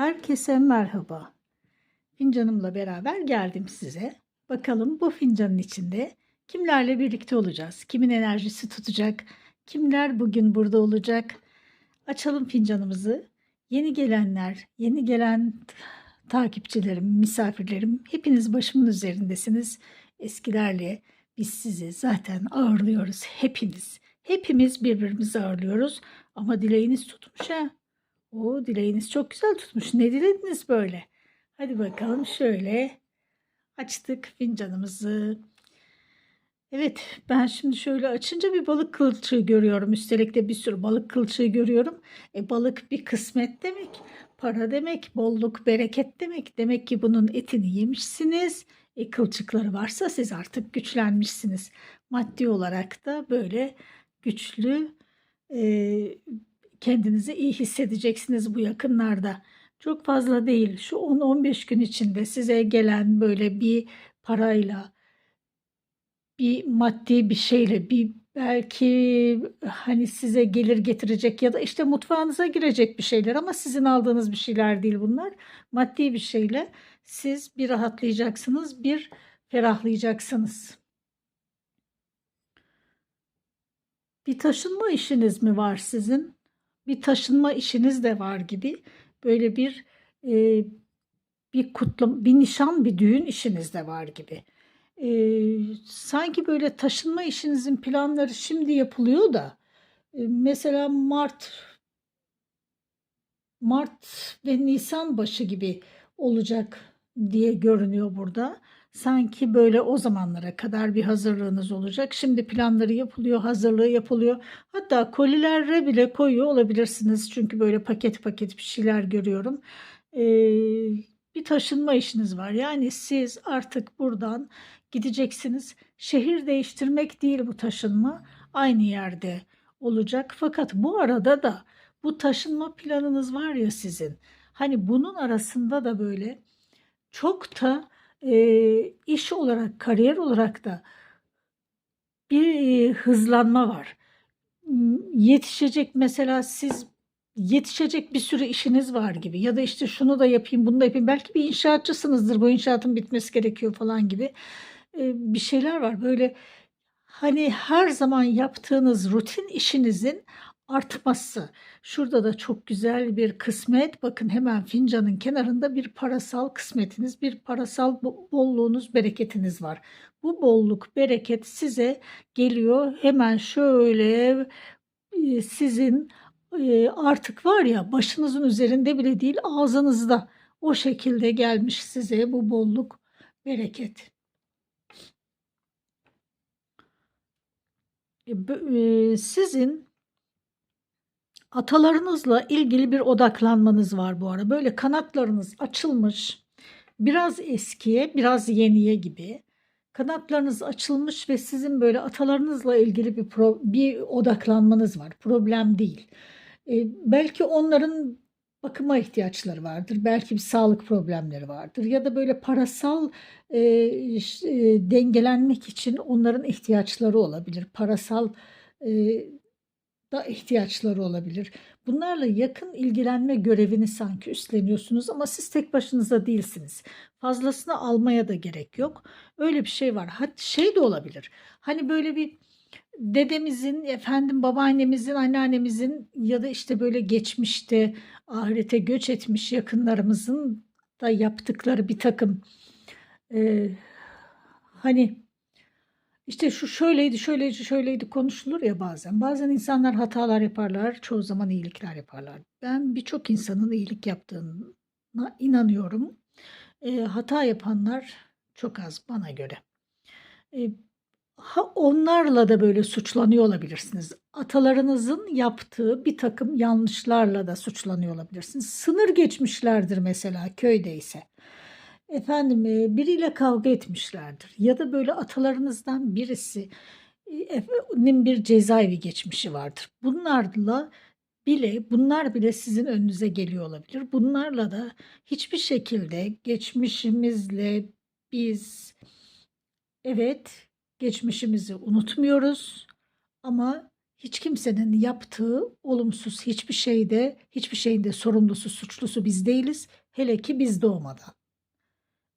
Herkese merhaba. Fincanımla beraber geldim size. Bakalım bu fincanın içinde kimlerle birlikte olacağız? Kimin enerjisi tutacak? Kimler bugün burada olacak? Açalım fincanımızı. Yeni gelenler, yeni gelen takipçilerim, misafirlerim hepiniz başımın üzerindesiniz. Eskilerle biz sizi zaten ağırlıyoruz hepiniz. Hepimiz birbirimizi ağırlıyoruz ama dileğiniz tutmuş ha. O dileğiniz çok güzel tutmuş. Ne dilediniz böyle? Hadi bakalım şöyle açtık fincanımızı. Evet ben şimdi şöyle açınca bir balık kılçığı görüyorum. Üstelik de bir sürü balık kılçığı görüyorum. E balık bir kısmet demek. Para demek, bolluk, bereket demek. Demek ki bunun etini yemişsiniz. E kılçıkları varsa siz artık güçlenmişsiniz. Maddi olarak da böyle güçlü e, kendinizi iyi hissedeceksiniz bu yakınlarda. Çok fazla değil. Şu 10-15 gün içinde size gelen böyle bir parayla, bir maddi bir şeyle, bir belki hani size gelir getirecek ya da işte mutfağınıza girecek bir şeyler ama sizin aldığınız bir şeyler değil bunlar. Maddi bir şeyle siz bir rahatlayacaksınız, bir ferahlayacaksınız. Bir taşınma işiniz mi var sizin? Bir taşınma işiniz de var gibi. Böyle bir e, bir kutlama, bir nişan, bir düğün işiniz de var gibi. E, sanki böyle taşınma işinizin planları şimdi yapılıyor da e, mesela Mart Mart ve Nisan başı gibi olacak diye görünüyor burada. Sanki böyle o zamanlara kadar bir hazırlığınız olacak. Şimdi planları yapılıyor, hazırlığı yapılıyor. Hatta kolilere bile koyuyor olabilirsiniz. Çünkü böyle paket paket bir şeyler görüyorum. Ee, bir taşınma işiniz var. Yani siz artık buradan gideceksiniz. Şehir değiştirmek değil bu taşınma. Aynı yerde olacak. Fakat bu arada da bu taşınma planınız var ya sizin. Hani bunun arasında da böyle çok da e, iş olarak, kariyer olarak da bir e, hızlanma var. Yetişecek mesela siz yetişecek bir sürü işiniz var gibi ya da işte şunu da yapayım bunu da yapayım belki bir inşaatçısınızdır bu inşaatın bitmesi gerekiyor falan gibi bir şeyler var böyle hani her zaman yaptığınız rutin işinizin artması. Şurada da çok güzel bir kısmet. Bakın hemen fincanın kenarında bir parasal kısmetiniz, bir parasal bolluğunuz, bereketiniz var. Bu bolluk, bereket size geliyor. Hemen şöyle e, sizin e, artık var ya başınızın üzerinde bile değil ağzınızda o şekilde gelmiş size bu bolluk, bereket. E, sizin Atalarınızla ilgili bir odaklanmanız var bu ara. Böyle kanatlarınız açılmış, biraz eskiye, biraz yeniye gibi. Kanatlarınız açılmış ve sizin böyle atalarınızla ilgili bir pro, bir odaklanmanız var. Problem değil. Ee, belki onların bakıma ihtiyaçları vardır. Belki bir sağlık problemleri vardır. Ya da böyle parasal e, e, dengelenmek için onların ihtiyaçları olabilir. Parasal e, da ihtiyaçları olabilir. Bunlarla yakın ilgilenme görevini sanki üstleniyorsunuz ama siz tek başınıza değilsiniz. Fazlasını almaya da gerek yok. Öyle bir şey var. Hatta şey de olabilir. Hani böyle bir dedemizin, efendim babaannemizin, anneannemizin ya da işte böyle geçmişte ahirete göç etmiş yakınlarımızın da yaptıkları bir takım e, hani işte şu şöyleydi, şöyleydi, şöyleydi konuşulur ya bazen. Bazen insanlar hatalar yaparlar, çoğu zaman iyilikler yaparlar. Ben birçok insanın iyilik yaptığına inanıyorum. E, hata yapanlar çok az bana göre. E, ha, onlarla da böyle suçlanıyor olabilirsiniz. Atalarınızın yaptığı bir takım yanlışlarla da suçlanıyor olabilirsiniz. Sınır geçmişlerdir mesela köydeyse efendim biriyle kavga etmişlerdir ya da böyle atalarınızdan birisinin bir cezaevi geçmişi vardır. Bunlarla bile bunlar bile sizin önünüze geliyor olabilir. Bunlarla da hiçbir şekilde geçmişimizle biz evet geçmişimizi unutmuyoruz ama hiç kimsenin yaptığı olumsuz hiçbir şeyde, hiçbir şeyin de sorumlusu, suçlusu biz değiliz. Hele ki biz doğmadan.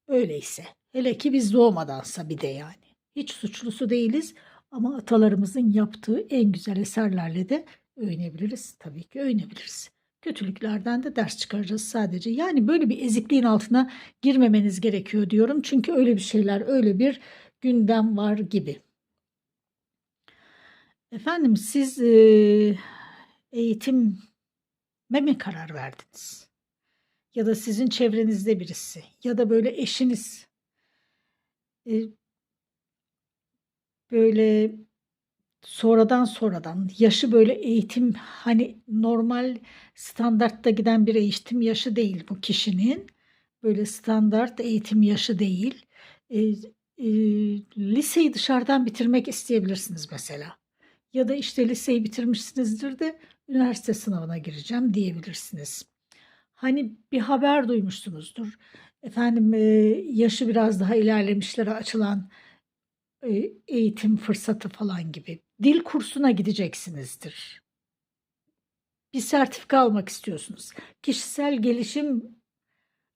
Öyleyse, hele ki biz doğmadansa bir de yani. Hiç suçlusu değiliz ama atalarımızın yaptığı en güzel eserlerle de övünebiliriz. Tabii ki övünebiliriz. Kötülüklerden de ders çıkaracağız sadece. Yani böyle bir ezikliğin altına girmemeniz gerekiyor diyorum. Çünkü öyle bir şeyler, öyle bir gündem var gibi. Efendim siz eee eğitime mi karar verdiniz? Ya da sizin çevrenizde birisi ya da böyle eşiniz eee, böyle sonradan sonradan yaşı böyle eğitim hani normal standartta giden bir eğitim yaşı değil bu kişinin. Böyle standart eğitim yaşı değil. Eee, eee, liseyi dışarıdan bitirmek isteyebilirsiniz mesela. Ya da işte liseyi bitirmişsinizdir de üniversite sınavına gireceğim diyebilirsiniz. Hani bir haber duymuşsunuzdur. Efendim eee, yaşı biraz daha ilerlemişlere açılan eee, eğitim fırsatı falan gibi. Dil kursuna gideceksinizdir. Bir sertifika almak istiyorsunuz. Kişisel gelişim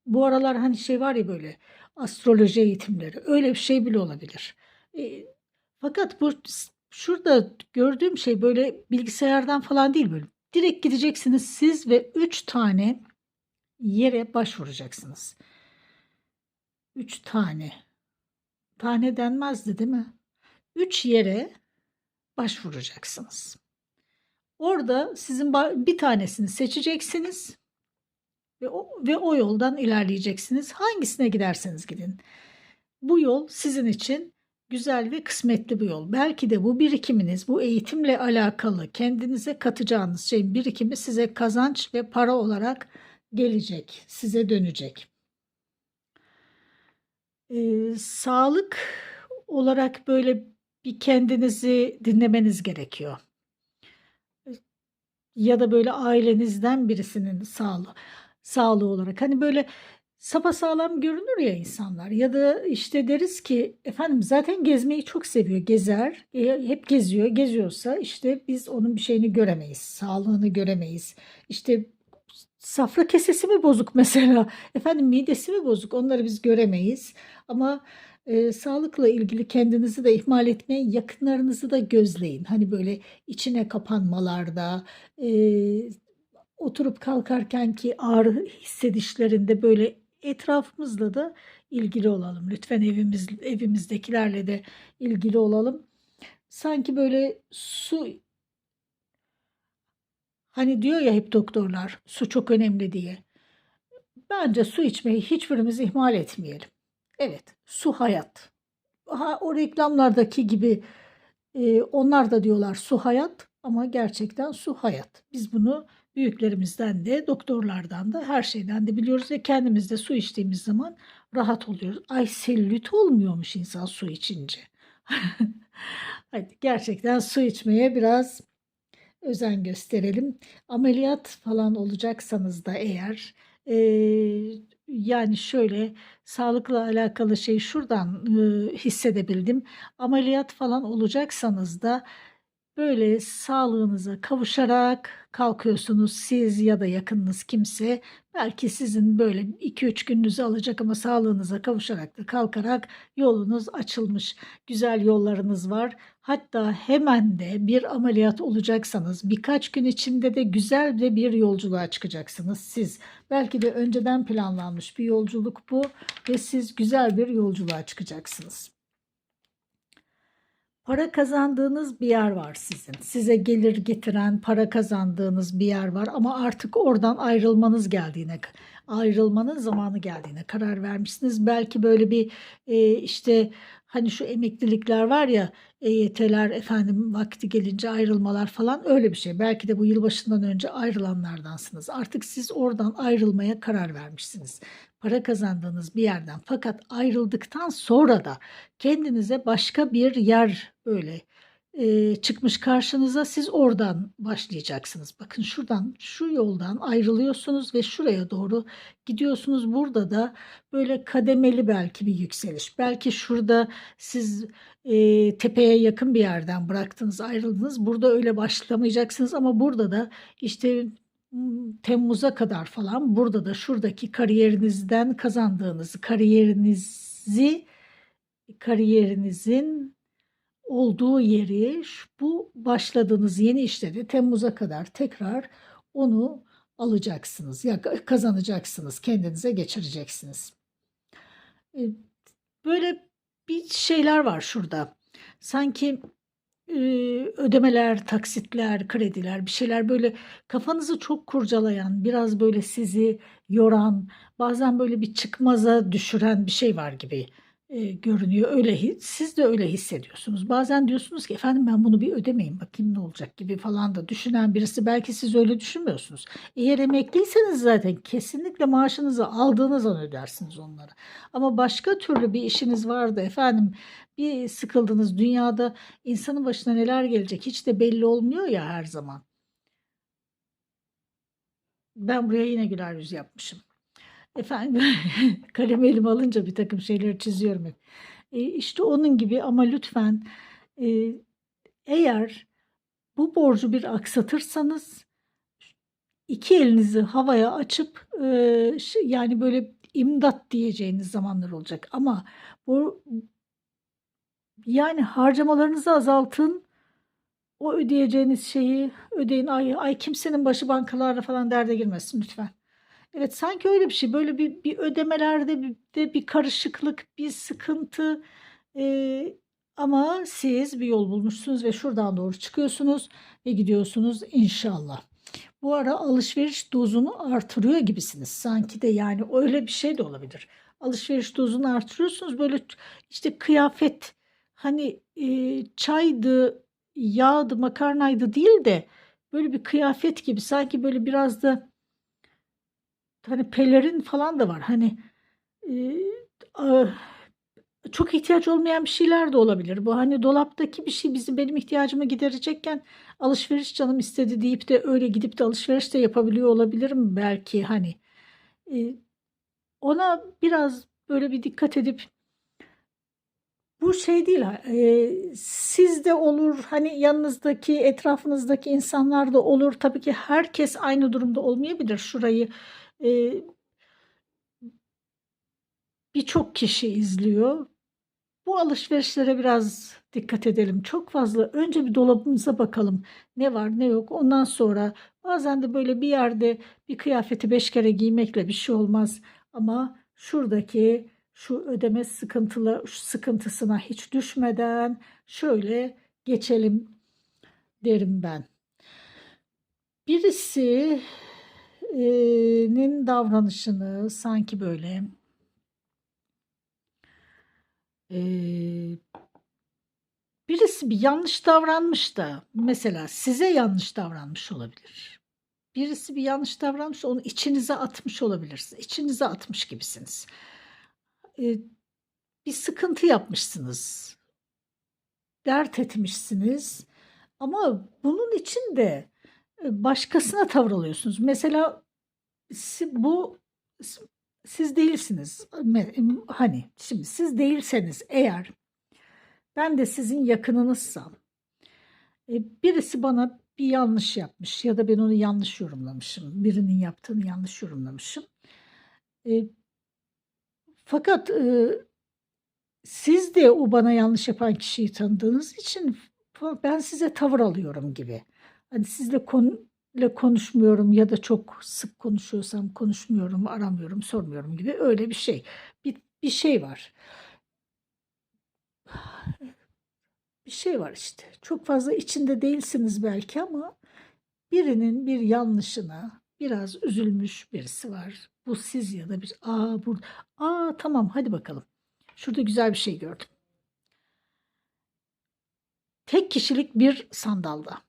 bu aralar hani şey var ya böyle astroloji eğitimleri öyle bir şey bile olabilir. E, fakat bu şurada gördüğüm şey böyle bilgisayardan falan değil böyle. Direkt gideceksiniz siz ve 3 tane yere başvuracaksınız. 3 tane. Tane denmezdi değil mi? 3 yere başvuracaksınız. Orada sizin bir tanesini seçeceksiniz ve o, ve o yoldan ilerleyeceksiniz. Hangisine giderseniz gidin. Bu yol sizin için güzel ve kısmetli bir yol. Belki de bu birikiminiz, bu eğitimle alakalı kendinize katacağınız şeyin birikimi size kazanç ve para olarak gelecek, size dönecek. Ee, sağlık olarak böyle bir kendinizi dinlemeniz gerekiyor. Ya da böyle ailenizden birisinin sağlığı sağlığı olarak. Hani böyle sapasağlam görünür ya insanlar ya da işte deriz ki efendim zaten gezmeyi çok seviyor gezer e, hep geziyor geziyorsa işte biz onun bir şeyini göremeyiz sağlığını göremeyiz işte safra kesesi mi bozuk mesela? Efendim midesi mi bozuk? Onları biz göremeyiz. Ama e, sağlıkla ilgili kendinizi de ihmal etmeyin. Yakınlarınızı da gözleyin. Hani böyle içine kapanmalarda e, oturup kalkarken ki ağrı hissedişlerinde böyle etrafımızla da ilgili olalım. Lütfen evimiz evimizdekilerle de ilgili olalım. Sanki böyle su hani diyor ya hep doktorlar su çok önemli diye. Bence su içmeyi hiçbirimiz ihmal etmeyelim. Evet, su hayat. Ha, o reklamlardaki gibi e, onlar da diyorlar su hayat ama gerçekten su hayat. Biz bunu büyüklerimizden de doktorlardan da her şeyden de biliyoruz ve kendimiz de su içtiğimiz zaman rahat oluyoruz. Ay selülit olmuyormuş insan su içince. Hadi gerçekten su içmeye biraz özen gösterelim. Ameliyat falan olacaksanız da eğer e, yani şöyle sağlıkla alakalı şey şuradan e, hissedebildim. Ameliyat falan olacaksanız da Böyle sağlığınıza kavuşarak kalkıyorsunuz siz ya da yakınınız kimse. Belki sizin böyle 2-3 gününüzü alacak ama sağlığınıza kavuşarak da kalkarak yolunuz açılmış. Güzel yollarınız var. Hatta hemen de bir ameliyat olacaksanız birkaç gün içinde de güzel de bir yolculuğa çıkacaksınız siz. Belki de önceden planlanmış bir yolculuk bu ve siz güzel bir yolculuğa çıkacaksınız. Para kazandığınız bir yer var sizin. Size gelir getiren, para kazandığınız bir yer var ama artık oradan ayrılmanız geldiğine, ayrılmanın zamanı geldiğine karar vermişsiniz. Belki böyle bir e, işte hani şu emeklilikler var ya EYT'ler efendim vakti gelince ayrılmalar falan öyle bir şey. Belki de bu yılbaşından önce ayrılanlardansınız. Artık siz oradan ayrılmaya karar vermişsiniz para kazandığınız bir yerden fakat ayrıldıktan sonra da kendinize başka bir yer böyle e, çıkmış karşınıza siz oradan başlayacaksınız. Bakın şuradan şu yoldan ayrılıyorsunuz ve şuraya doğru gidiyorsunuz. Burada da böyle kademeli belki bir yükseliş. Belki şurada siz e, tepeye yakın bir yerden bıraktınız ayrıldınız. Burada öyle başlamayacaksınız ama burada da işte Temmuz'a kadar falan burada da şuradaki kariyerinizden kazandığınız kariyerinizi kariyerinizin olduğu yeri bu başladığınız yeni işleri Temmuz'a kadar tekrar onu alacaksınız ya kazanacaksınız kendinize geçireceksiniz. Böyle bir şeyler var şurada. Sanki ödemeler, taksitler, krediler bir şeyler böyle kafanızı çok kurcalayan, biraz böyle sizi yoran, bazen böyle bir çıkmaza düşüren bir şey var gibi e, görünüyor. Öyle siz de öyle hissediyorsunuz. Bazen diyorsunuz ki efendim ben bunu bir ödemeyeyim bakayım ne olacak gibi falan da düşünen birisi belki siz öyle düşünmüyorsunuz. Eğer emekliyseniz zaten kesinlikle maaşınızı aldığınız an ödersiniz onları. Ama başka türlü bir işiniz vardı efendim bir sıkıldınız dünyada insanın başına neler gelecek hiç de belli olmuyor ya her zaman. Ben buraya yine güler yüz yapmışım. Efendim kalemi elime alınca bir takım şeyleri çiziyorum hep. E, işte onun gibi ama lütfen e, eğer bu borcu bir aksatırsanız iki elinizi havaya açıp e, yani böyle imdat diyeceğiniz zamanlar olacak. Ama bu yani harcamalarınızı azaltın. O ödeyeceğiniz şeyi ödeyin. Ay, ay kimsenin başı bankalarla falan derde girmesin lütfen. Evet sanki öyle bir şey. Böyle bir, bir ödemelerde bir, de bir karışıklık, bir sıkıntı. Ee, ama siz bir yol bulmuşsunuz ve şuradan doğru çıkıyorsunuz ve gidiyorsunuz inşallah. Bu ara alışveriş dozunu artırıyor gibisiniz. Sanki de yani öyle bir şey de olabilir. Alışveriş dozunu artırıyorsunuz. Böyle işte kıyafet hani e, çaydı, yağdı, makarnaydı değil de böyle bir kıyafet gibi sanki böyle biraz da hani pelerin falan da var. Hani e, çok ihtiyaç olmayan bir şeyler de olabilir. Bu hani dolaptaki bir şey bizim benim ihtiyacımı giderecekken alışveriş canım istedi deyip de öyle gidip de alışveriş de yapabiliyor olabilirim belki hani. E, ona biraz böyle bir dikkat edip bu şey değil e, sizde olur hani yanınızdaki etrafınızdaki insanlar da olur tabii ki herkes aynı durumda olmayabilir şurayı e, birçok kişi izliyor bu alışverişlere biraz dikkat edelim. Çok fazla önce bir dolabımıza bakalım. Ne var ne yok. Ondan sonra bazen de böyle bir yerde bir kıyafeti beş kere giymekle bir şey olmaz. Ama şuradaki şu ödeme sıkıntılı sıkıntısına hiç düşmeden şöyle geçelim derim ben. Birisinin davranışını sanki böyle eee Birisi bir yanlış davranmış da mesela size yanlış davranmış olabilir. Birisi bir yanlış davranmış onu içinize atmış olabilirsiniz. İçinize atmış gibisiniz. Ee, bir sıkıntı yapmışsınız. Dert etmişsiniz. Ama bunun için de e, başkasına tavır alıyorsunuz. Mesela bu siz değilsiniz. Hani şimdi siz değilseniz eğer ben de sizin yakınınızsam, e, birisi bana bir yanlış yapmış ya da ben onu yanlış yorumlamışım, birinin yaptığını yanlış yorumlamışım. E, fakat e, siz de o bana yanlış yapan kişiyi tanıdığınız için ben size tavır alıyorum gibi. Hani sizle kon ile konuşmuyorum ya da çok sık konuşuyorsam konuşmuyorum, aramıyorum, sormuyorum gibi öyle bir şey. Bir, bir şey var. bir şey var işte. Çok fazla içinde değilsiniz belki ama birinin bir yanlışına biraz üzülmüş birisi var. Bu siz ya da bir aa burada. Aa tamam hadi bakalım. Şurada güzel bir şey gördüm. Tek kişilik bir sandalda.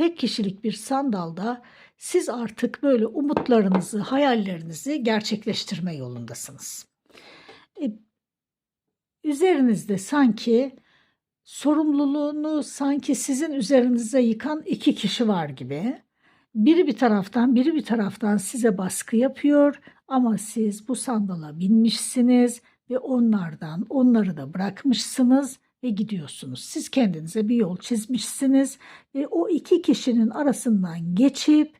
Tek kişilik bir sandalda siz artık böyle umutlarınızı, hayallerinizi gerçekleştirme yolundasınız. E, üzerinizde sanki sorumluluğunu sanki sizin üzerinize yıkan iki kişi var gibi. Biri bir taraftan, biri bir taraftan size baskı yapıyor ama siz bu sandala binmişsiniz ve onlardan onları da bırakmışsınız ve gidiyorsunuz. Siz kendinize bir yol çizmişsiniz ve o iki kişinin arasından geçip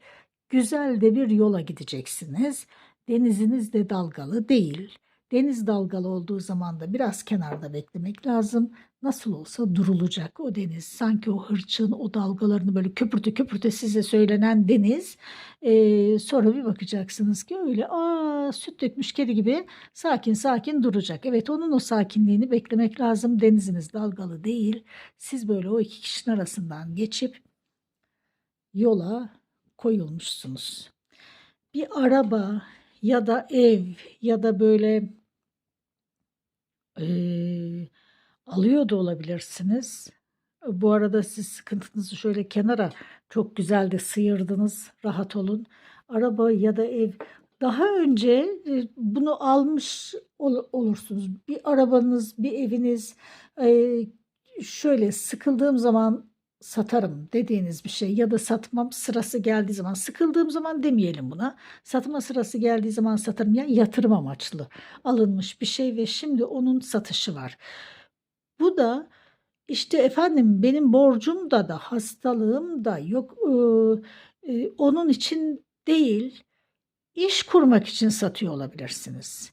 güzel de bir yola gideceksiniz. Deniziniz de dalgalı değil. Deniz dalgalı olduğu zaman da biraz kenarda beklemek lazım. Nasıl olsa durulacak o deniz. Sanki o hırçın, o dalgalarını böyle köpürte köpürte size söylenen deniz. Ee, sonra bir bakacaksınız ki öyle aa süt dökmüş kedi gibi sakin sakin duracak. Evet onun o sakinliğini beklemek lazım. Deniziniz dalgalı değil. Siz böyle o iki kişinin arasından geçip yola koyulmuşsunuz. Bir araba ya da ev ya da böyle Eee, alıyor da olabilirsiniz. Bu arada siz sıkıntınızı şöyle kenara çok güzel de sıyırdınız. Rahat olun. Araba ya da ev daha önce e, bunu almış ol- olursunuz. Bir arabanız, bir eviniz e, şöyle sıkıldığım zaman satarım dediğiniz bir şey ya da satmam sırası geldiği zaman sıkıldığım zaman demeyelim buna. Satma sırası geldiği zaman satarım ya yatırım amaçlı alınmış bir şey ve şimdi onun satışı var. Bu da işte efendim benim borcum da da hastalığım da yok. E, e, onun için değil iş kurmak için satıyor olabilirsiniz.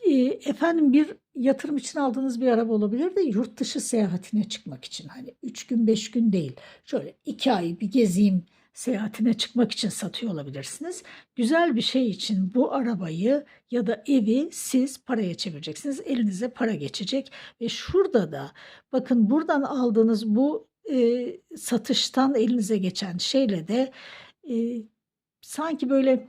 E, efendim bir yatırım için aldığınız bir araba olabilir de yurt dışı seyahatine çıkmak için. Hani 3 gün 5 gün değil. Şöyle 2 ay bir gezeyim seyahatine çıkmak için satıyor olabilirsiniz. Güzel bir şey için bu arabayı ya da evi siz paraya çevireceksiniz. Elinize para geçecek ve şurada da bakın buradan aldığınız bu e, satıştan elinize geçen şeyle de e, sanki böyle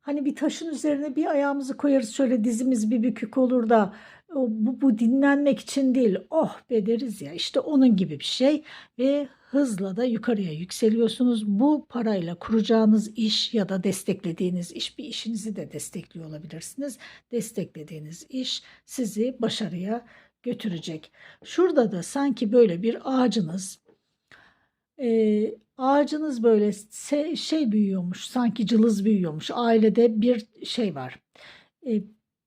hani bir taşın üzerine bir ayağımızı koyarız şöyle dizimiz bir bükük olur da bu, bu dinlenmek için değil oh be deriz ya işte onun gibi bir şey ve hızla da yukarıya yükseliyorsunuz. Bu parayla kuracağınız iş ya da desteklediğiniz iş bir işinizi de destekliyor olabilirsiniz. Desteklediğiniz iş sizi başarıya götürecek. Şurada da sanki böyle bir ağacınız e, ağacınız böyle şey büyüyormuş sanki cılız büyüyormuş ailede bir şey var E,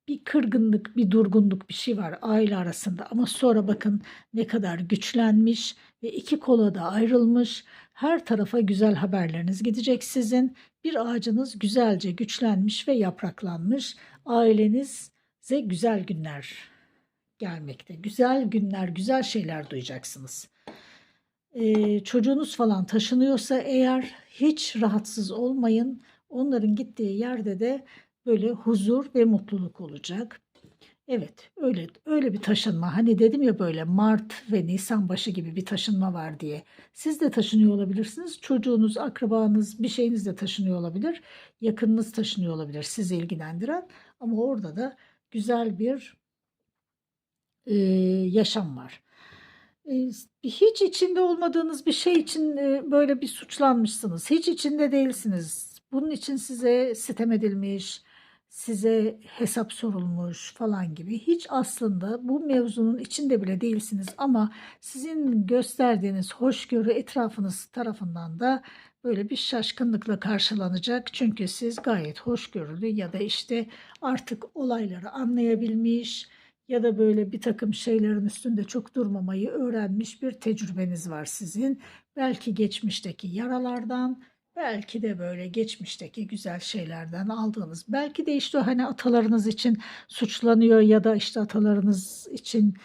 bir kırgınlık bir durgunluk bir şey var aile arasında. Ama sonra bakın ne kadar güçlenmiş ve iki kola da ayrılmış. Her tarafa güzel haberleriniz gidecek sizin. Bir ağacınız güzelce güçlenmiş ve yapraklanmış. Ailenize güzel günler gelmekte. Güzel günler güzel şeyler duyacaksınız. E, çocuğunuz falan taşınıyorsa eğer hiç rahatsız olmayın. Onların gittiği yerde de böyle huzur ve mutluluk olacak. Evet, öyle öyle bir taşınma. Hani dedim ya böyle Mart ve Nisan başı gibi bir taşınma var diye. Siz de taşınıyor olabilirsiniz. Çocuğunuz, akrabanız, bir şeyiniz de taşınıyor olabilir. Yakınınız taşınıyor olabilir sizi ilgilendiren. Ama orada da güzel bir e, yaşam var. Eee, hiç içinde olmadığınız bir şey için, eee, böyle bir suçlanmışsınız. Hiç içinde değilsiniz. Bunun için size sitem edilmiş, size hesap sorulmuş falan gibi. Hiç aslında bu mevzunun içinde bile değilsiniz ama sizin gösterdiğiniz hoşgörü etrafınız tarafından da böyle bir şaşkınlıkla karşılanacak. Çünkü siz gayet hoşgörülü ya da işte artık olayları anlayabilmiş, ya da böyle bir takım şeylerin üstünde çok durmamayı öğrenmiş bir tecrübeniz var sizin. Belki geçmişteki yaralardan, belki de böyle geçmişteki güzel şeylerden aldığınız, belki de işte hani atalarınız için suçlanıyor ya da işte atalarınız için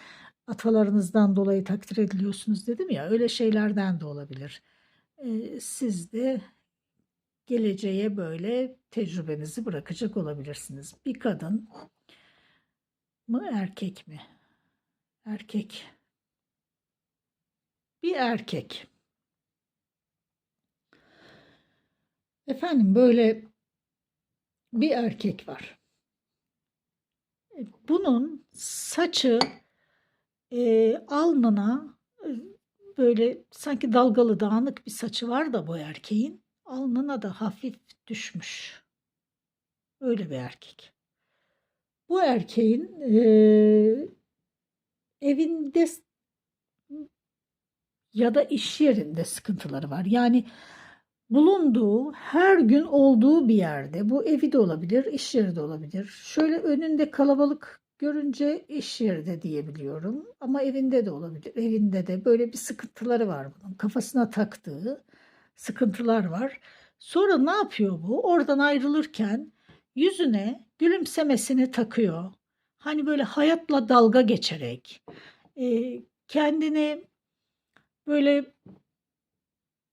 atalarınızdan dolayı takdir ediliyorsunuz dedim ya öyle şeylerden de olabilir. Ee, siz de geleceğe böyle tecrübenizi bırakacak olabilirsiniz. Bir kadın mı erkek mi? Erkek. Bir erkek. Efendim böyle bir erkek var. Bunun saçı e, alnına e, böyle sanki dalgalı dağınık bir saçı var da bu erkeğin alnına da hafif düşmüş. Öyle bir erkek. Bu erkeğin e, evinde ya da iş yerinde sıkıntıları var. Yani bulunduğu, her gün olduğu bir yerde, bu evi de olabilir, iş yeri de olabilir. Şöyle önünde kalabalık görünce iş yeri de diyebiliyorum ama evinde de olabilir. Evinde de böyle bir sıkıntıları var bunun. Kafasına taktığı sıkıntılar var. Sonra ne yapıyor bu? Oradan ayrılırken yüzüne gülümsemesini takıyor. Hani böyle hayatla dalga geçerek, kendini böyle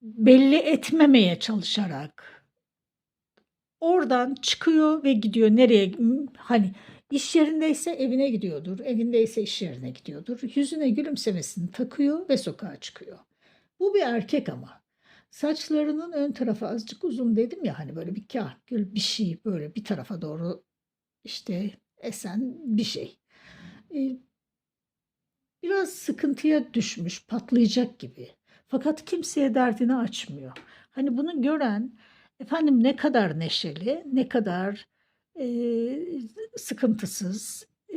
belli etmemeye çalışarak oradan çıkıyor ve gidiyor nereye hani iş yerindeyse evine gidiyordur, evindeyse iş yerine gidiyordur. Yüzüne gülümsemesini takıyor ve sokağa çıkıyor. Bu bir erkek ama. Saçlarının ön tarafı azıcık uzun dedim ya hani böyle bir kahkül bir şey böyle bir tarafa doğru işte esen bir şey. Ee, biraz sıkıntıya düşmüş, patlayacak gibi. Fakat kimseye derdini açmıyor. Hani bunu gören efendim ne kadar neşeli, ne kadar e, sıkıntısız, e,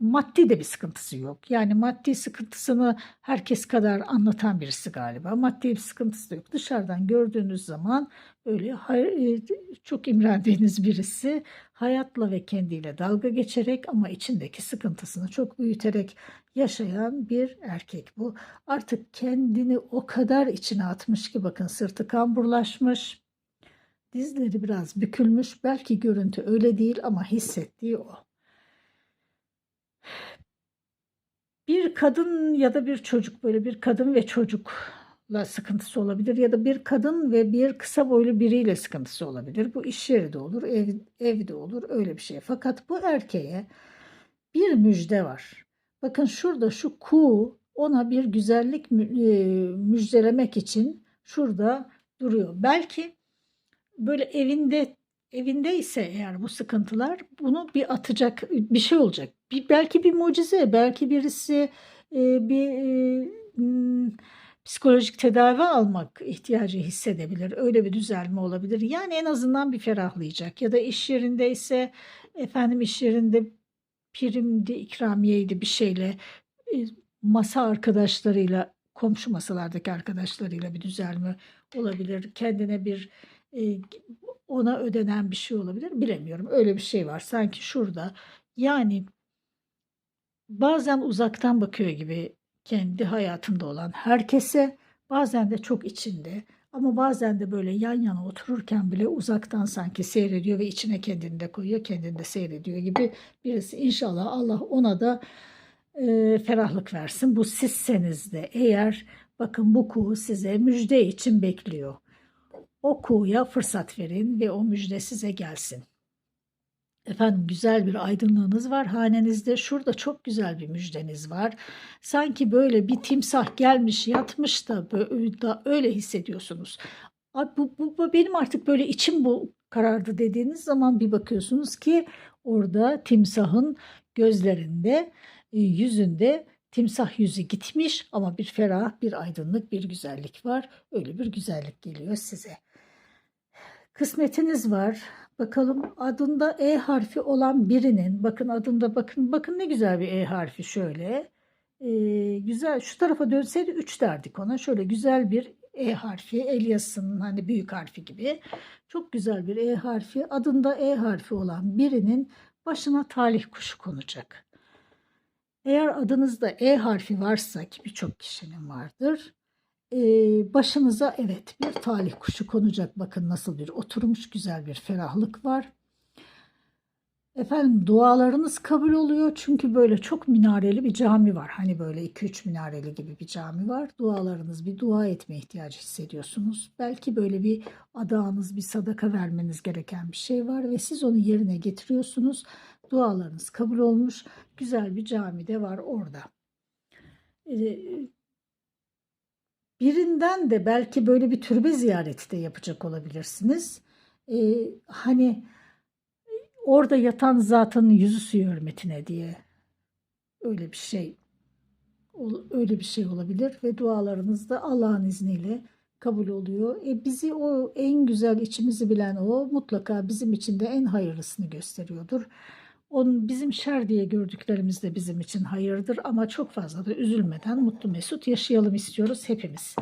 maddi de bir sıkıntısı yok. Yani maddi sıkıntısını herkes kadar anlatan birisi galiba. Maddi bir sıkıntısı da yok. Dışarıdan gördüğünüz zaman öyle çok imrendiğiniz birisi hayatla ve kendiyle dalga geçerek ama içindeki sıkıntısını çok büyüterek yaşayan bir erkek bu. Artık kendini o kadar içine atmış ki bakın sırtı kamburlaşmış. Dizleri biraz bükülmüş. Belki görüntü öyle değil ama hissettiği o. Bir kadın ya da bir çocuk böyle bir kadın ve çocukla sıkıntısı olabilir ya da bir kadın ve bir kısa boylu biriyle sıkıntısı olabilir. Bu iş yeri de olur, ev, evde olur öyle bir şey. Fakat bu erkeğe bir müjde var. Bakın şurada şu ku ona bir güzellik e, müjdelemek için şurada duruyor. Belki böyle evinde evinde ise eğer bu sıkıntılar bunu bir atacak bir şey olacak. Bir, belki bir mucize, belki birisi e, bir e, m, psikolojik tedavi almak ihtiyacı hissedebilir. Öyle bir düzelme olabilir. Yani en azından bir ferahlayacak. Ya da iş yerinde ise efendim iş yerinde primdi, ikramiyeydi bir şeyle e, masa arkadaşlarıyla, komşu masalardaki arkadaşlarıyla bir düzelme olabilir. Kendine bir e, ona ödenen bir şey olabilir. Bilemiyorum. Öyle bir şey var. Sanki şurada. Yani bazen uzaktan bakıyor gibi kendi hayatında olan herkese, bazen de çok içinde. Ama bazen de böyle yan yana otururken bile uzaktan sanki seyrediyor ve içine kendini de koyuyor, kendini de seyrediyor gibi birisi. İnşallah Allah ona da e, ferahlık versin. Bu sizseniz de eğer bakın bu kuğu size müjde için bekliyor. O kuğuya fırsat verin ve o müjde size gelsin. Efendim güzel bir aydınlığınız var hanenizde. Şurada çok güzel bir müjdeniz var. Sanki böyle bir timsah gelmiş yatmış da, öyle hissediyorsunuz. Abi bu, bu, bu benim artık böyle içim bu karardı dediğiniz zaman bir bakıyorsunuz ki orada timsahın gözlerinde, e, yüzünde timsah yüzü gitmiş ama bir ferah, bir aydınlık, bir güzellik var. Öyle bir güzellik geliyor size. Kısmetiniz var. Bakalım adında E harfi olan birinin bakın adında bakın bakın ne güzel bir E harfi şöyle. Ee, güzel şu tarafa dönseydi 3 derdik ona. Şöyle güzel bir E harfi Elias'ın hani büyük harfi gibi. Çok güzel bir E harfi adında E harfi olan birinin başına talih kuşu konacak. Eğer adınızda E harfi varsa ki birçok kişinin vardır başınıza evet bir talih kuşu konacak. Bakın nasıl bir oturmuş güzel bir ferahlık var. Efendim dualarınız kabul oluyor çünkü böyle çok minareli bir cami var. Hani böyle 2-3 minareli gibi bir cami var. Dualarınız bir dua etme ihtiyacı hissediyorsunuz. Belki böyle bir adağınız bir sadaka vermeniz gereken bir şey var ve siz onu yerine getiriyorsunuz. Dualarınız kabul olmuş. Güzel bir cami de var orada. Birinden de belki böyle bir türbe ziyareti de yapacak olabilirsiniz. Ee, hani orada yatan zatın yüzü suyu hürmetine diye öyle bir şey öyle bir şey olabilir ve dualarınız da Allah'ın izniyle kabul oluyor. E bizi o en güzel içimizi bilen o mutlaka bizim için de en hayırlısını gösteriyordur. Onun bizim şer diye gördüklerimiz de bizim için hayırdır ama çok fazla da üzülmeden mutlu mesut yaşayalım istiyoruz hepimiz.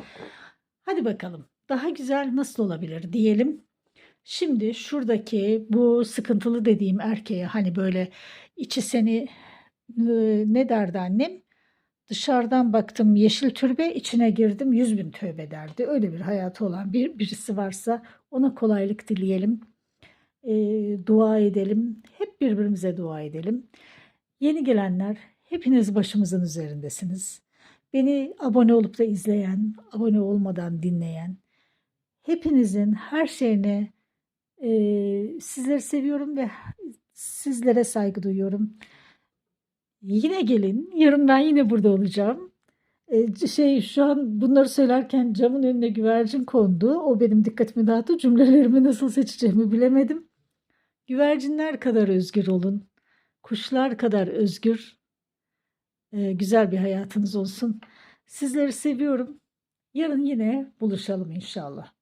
Hadi bakalım. Daha güzel nasıl olabilir diyelim. Şimdi şuradaki bu sıkıntılı dediğim erkeğe hani böyle içi seni e, ne derdi annem? Dışarıdan baktım yeşil türbe içine girdim yüz bin tövbe derdi. Öyle bir hayatı olan bir birisi varsa ona kolaylık dileyelim. E, dua edelim. Hep birbirimize dua edelim. Yeni gelenler hepiniz başımızın üzerindesiniz. Beni abone olup da izleyen, abone olmadan dinleyen, hepinizin her şeyine e, sizleri seviyorum ve sizlere saygı duyuyorum. Yine gelin. Yarın ben yine burada olacağım. E, şey şu an bunları söylerken camın önüne güvercin kondu. O benim dikkatimi dağıttı. Cümlelerimi nasıl seçeceğimi bilemedim. Güvercinler kadar özgür olun. Kuşlar kadar özgür. E, güzel bir hayatınız olsun. Sizleri seviyorum. Yarın yine buluşalım inşallah.